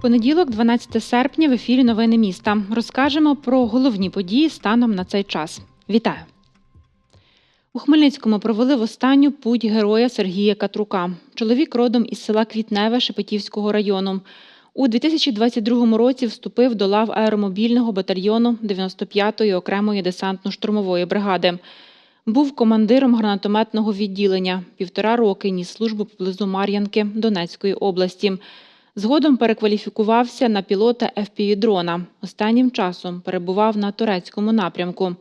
Понеділок, 12 серпня, в ефірі Новини міста. Розкажемо про головні події станом на цей час. Вітаю! У Хмельницькому провели в останню путь героя Сергія Катрука. Чоловік родом із села Квітневе Шепетівського району. У 2022 році вступив до лав аеромобільного батальйону 95-ї окремої десантно-штурмової бригади. Був командиром гранатометного відділення. Півтора роки ніс службу поблизу Мар'янки Донецької області. Згодом перекваліфікувався на пілота FPV-дрона. Останнім часом перебував на турецькому напрямку.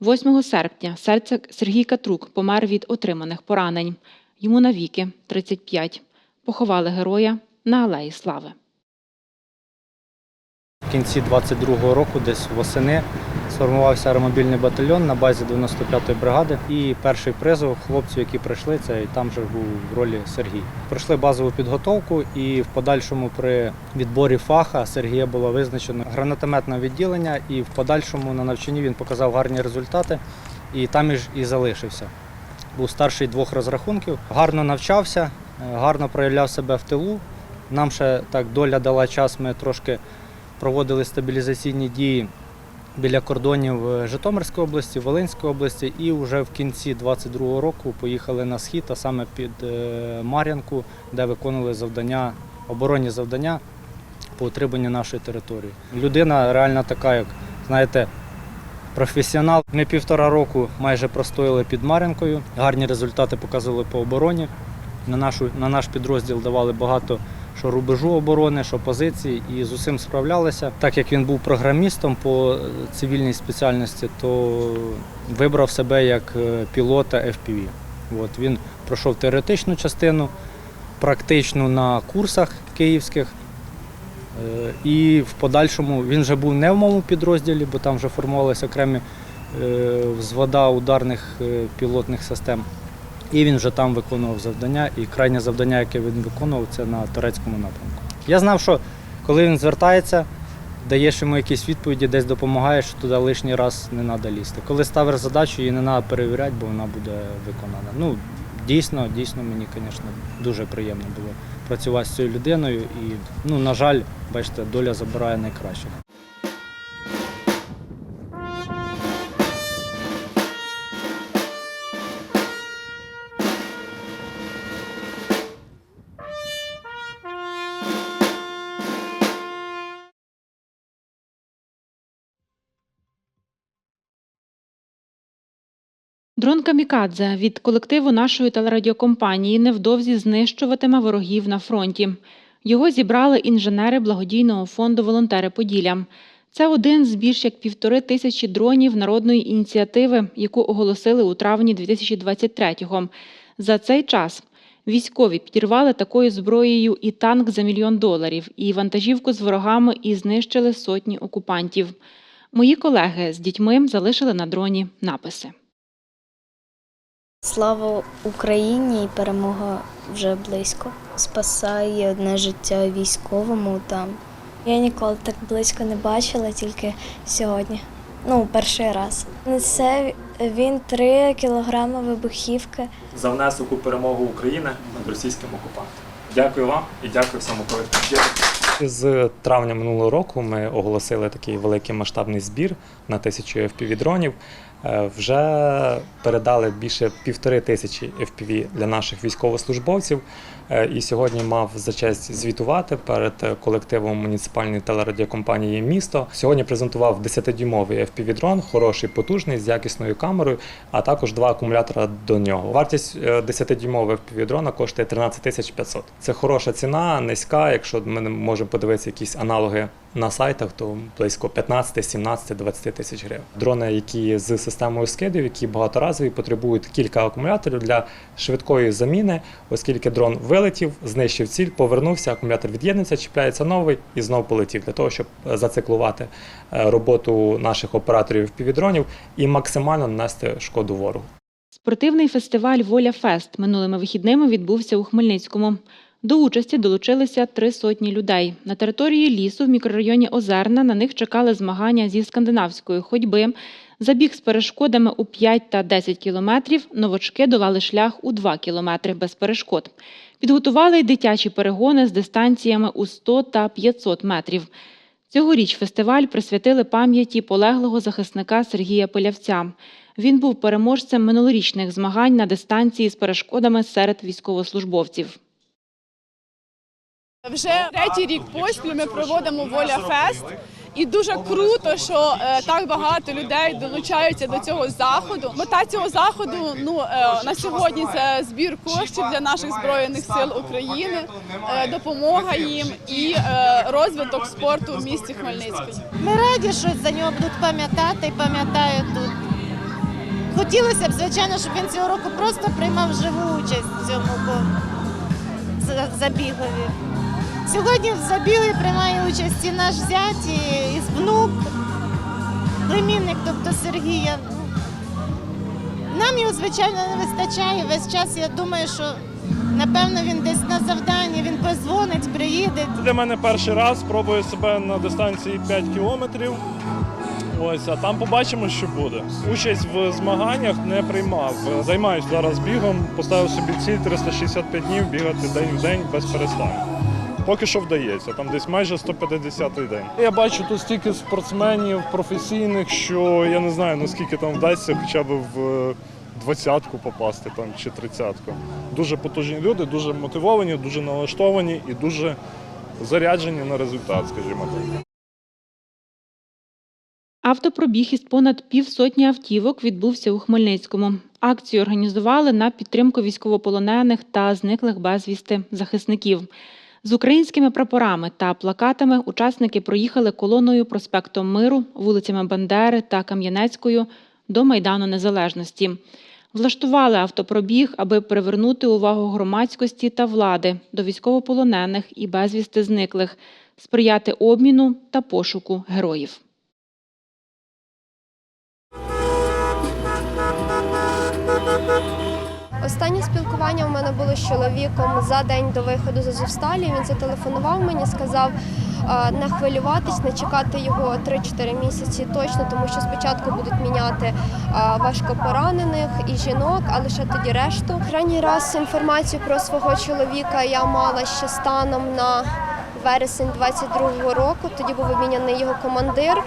8 серпня серце Сергій Катрук помер від отриманих поранень. Йому навіки 35. Поховали героя на Алеї Слави. Кінці 22-го року, десь восени, сформувався аеромобільний батальйон на базі 95-ї бригади. І перший призов хлопців, які прийшли, це і там же був в ролі Сергій. Пройшли базову підготовку, і в подальшому при відборі фаха Сергія було визначено гранатометне відділення, і в подальшому на навчанні він показав гарні результати, і там ж і залишився. Був старший двох розрахунків, гарно навчався, е, гарно проявляв себе в тилу. Нам ще так доля дала час, ми трошки проводили стабілізаційні дії біля кордонів е, Житомирської області, Волинської області, і вже в кінці 22-го року поїхали на схід, а саме під е, Мар'янку, де виконували завдання, оборонні завдання по утриманню нашої території. Людина реально така, як знаєте. Професіонал. Ми півтора року майже простояли під Мар'янкою. Гарні результати показували по обороні. На, нашу, на наш підрозділ давали багато що рубежу оборони, що позиції, і з усім справлялися. Так як він був програмістом по е, цивільній спеціальності, то вибрав себе як е, пілота FPV. От, він пройшов теоретичну частину, практичну на курсах київських. Е, І в подальшому він вже був не в моєму підрозділі, бо там вже формувалися окремі взвода ударних пілотних систем. І він вже там виконував завдання. І крайнє завдання, яке він виконував, це на турецькому напрямку. Я знав, що коли він звертається, даєш йому якісь відповіді, десь допомагаєш, туди лишній раз не треба лізти. Коли ставиш задачу, її не треба перевіряти, бо вона буде виконана. Ну, дійсно, дійсно, мені, звісно, дуже приємно було працювати з цією людиною. І, ну, на жаль, бачите, доля забирає найкращих. Дрон Камікадзе від колективу нашої телерадіокомпанії невдовзі знищуватиме ворогів на фронті. Його зібрали інженери благодійного фонду Волонтери Поділля. Це один з більш як півтори тисячі дронів народної ініціативи, яку оголосили у травні 2023-го. За цей час військові підірвали такою зброєю і танк за мільйон доларів, і вантажівку з ворогами, і знищили сотні окупантів. Мої колеги з дітьми залишили на дроні написи. Слава Україні і перемога вже близько. Спасає одне життя військовому там. Я ніколи так близько не бачила, тільки сьогодні. Ну, перший раз. Несе він 3 кілограми вибухівки. за внесок у перемогу України над російським окупантом. Дякую вам і дякую всьому колективу. З травня минулого року ми оголосили такий великий масштабний збір на тисячу. Е, Вже передали більше півтори тисячі FPV для наших військовослужбовців. Е, І сьогодні мав за честь звітувати перед е, колективом муніципальної телерадіокомпанії Місто. Сьогодні презентував 10-дюймовий FPV-дрон, хороший, потужний, з якісною камерою, а також два акумулятора до нього. Вартість е, 10-дюймового FPV-дрона коштує 13 тисяч 500. Це хороша ціна, низька. Якщо ми можемо подивитися якісь аналоги на сайтах, то близько 15, 17, 20 тисяч гривень. Дрони, які з системою скидів, які багаторазові, потребують кілька акумуляторів для швидкої заміни, оскільки дрон вилетів, знищив ціль, повернувся, акумулятор від'єднується, чіпляється новий і знов полетів для того, щоб е, зациклувати е, роботу наших операторів півдронів і максимально нанести шкоду ворогу. Спортивний фестиваль Воля Фест минулими вихідними відбувся у Хмельницькому. До участі долучилися три сотні людей. На території лісу в мікрорайоні Озерна на них чекали змагання зі скандинавської ходьби. Забіг з перешкодами у 5 та 10 кілометрів. Новачки долали шлях у 2 кілометри без перешкод. Підготували й дитячі перегони з дистанціями у 100 та 500 метрів. Цьогоріч фестиваль присвятили пам'яті полеглого захисника Сергія Пилявця. Він був переможцем минулорічних змагань на дистанції з перешкодами серед військовослужбовців. Вже третій рік поспіль ми проводимо Воля Фест. І дуже круто, що е, так багато людей долучаються до цього заходу. Мета цього заходу ну е, на сьогодні це збір коштів для наших збройних сил України, е, допомога їм і розвиток спорту в місті Хмельницький. Ми раді, що за нього будуть пам'ятати і пам'ятають тут. Хотілося б, звичайно, щоб він цього року просто приймав живу участь в цьому забігові. Сьогодні в забігові приймає участь і наш зять, і, внук, племінник, тобто Сергія. Нам його, звичайно, не вистачає. Весь час я думаю, що напевно він десь на завданні, він позвонить, приїде. Для мене перший раз спробую себе на дистанції 5 кілометрів. Ось, а там побачимо, що буде. Участь в змаганнях не приймав. Займаюся зараз бігом, поставив собі ціль 365 днів бігати день в день без перестанку. Поки що вдається, там десь майже 150-й день. Я бачу тут стільки спортсменів професійних, що я не знаю наскільки там вдасться хоча б в е, двадцятку попасти там чи тридцятку. Дуже потужні люди, дуже мотивовані, дуже налаштовані і дуже заряджені на результат, скажімо так. Автопробіг із понад півсотні автівок відбувся у Хмельницькому. Акцію організували на підтримку військовополонених та зниклих безвісти захисників. З українськими прапорами та плакатами учасники проїхали колоною проспектом Миру, вулицями Бандери та Кам'янецькою до Майдану Незалежності. Влаштували автопробіг, аби привернути увагу громадськості та влади до військовополонених і безвісти зниклих, сприяти обміну та пошуку героїв. Останнє спілкування у мене було з чоловіком за день до виходу з Азовсталі. Він зателефонував мені, сказав не хвилюватись, не чекати його 3-4 місяці точно, тому що спочатку будуть міняти важко важкопоранених і жінок, а лише тоді решту. Ранній раз інформацію про свого чоловіка я мала ще станом на вересень 22-го року. Тоді був обміняний його командир,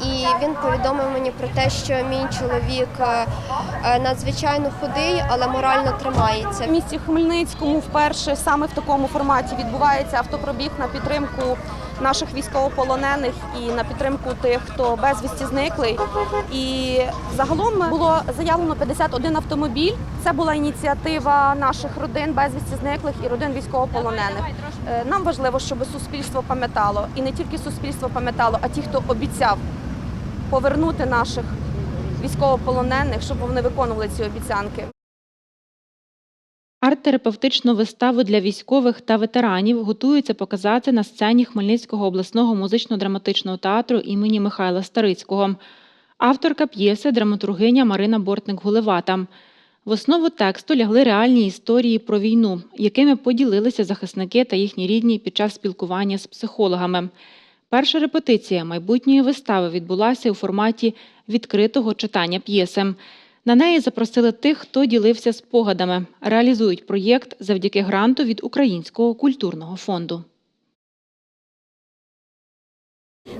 і він повідомив мені про те, що мій чоловік е, е, надзвичайно худий, але морально тримається. В місті Хмельницькому вперше саме в такому форматі відбувається автопробіг на підтримку наших військовополонених і на підтримку тих, хто безвісті зниклий. І загалом було заявлено 51 автомобіль. Це була ініціатива наших родин безвісті зниклих і родин військовополонених. Е, Нам важливо, щоб суспільство пам'ятало, і не тільки суспільство пам'ятало, а ті, хто обіцяв повернути наших військовополонених, щоб вони виконували ці обіцянки. Арт-терапевтичну виставу для військових та ветеранів готуються показати на сцені Хмельницького обласного музично-драматичного театру імені Михайла Старицького. Авторка п'єси драматургиня Марина Бортник-Гулевата. В основу тексту лягли реальні історії про війну, якими поділилися захисники та їхні рідні під час спілкування з психологами. Перша репетиція майбутньої вистави відбулася у форматі відкритого читання п'єси. На неї запросили тих, хто ділився спогадами. Реалізують проєкт завдяки гранту від Українського культурного фонду.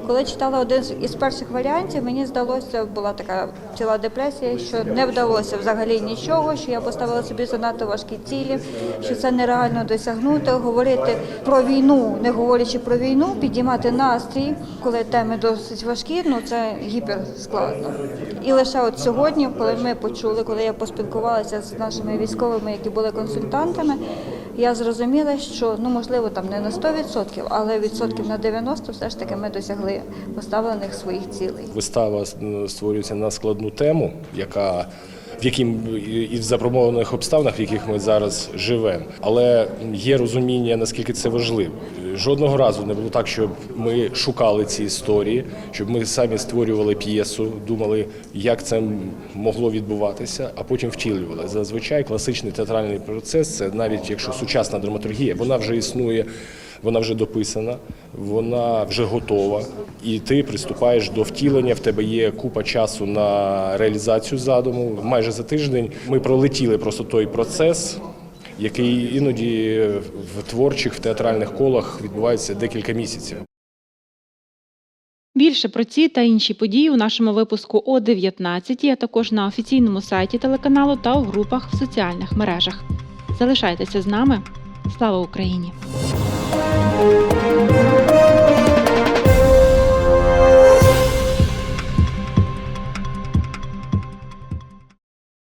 Коли читала один із перших варіантів, мені здалося, була така ціла депресія, що не вдалося взагалі нічого, що я поставила собі занадто важкі цілі, що це нереально досягнути, говорити про війну, не говорячи про війну, підіймати настрій, коли теми досить важкі, ну це гіперскладно. І лише от сьогодні, коли ми почули, коли я поспілкувалася з нашими військовими, які були консультантами, я зрозуміла, що ну можливо там не на 100%, але відсотків на 90% все ж таки ми досягли поставлених своїх цілей. Вистава е, створюється на складну тему, яка в яким і в запромованих обставинах, в яких ми зараз живемо. Але є розуміння, наскільки це важливо. Жодного разу не було так, щоб ми шукали ці історії, щоб ми самі створювали п'єсу, думали, як це могло відбуватися, а потім втілювали. Зазвичай класичний театральний процес це навіть якщо сучасна драматургія, вона вже існує. Вона вже дописана, вона вже готова, і ти приступаєш до втілення. В тебе є купа часу на реалізацію задуму. Майже за тиждень ми пролетіли просто той процес, який іноді в творчих в театральних колах відбувається декілька місяців. Більше про ці та інші події у нашому випуску о 19, а також на офіційному сайті телеканалу та у групах в соціальних мережах. Залишайтеся з нами. Слава Україні! Thank you.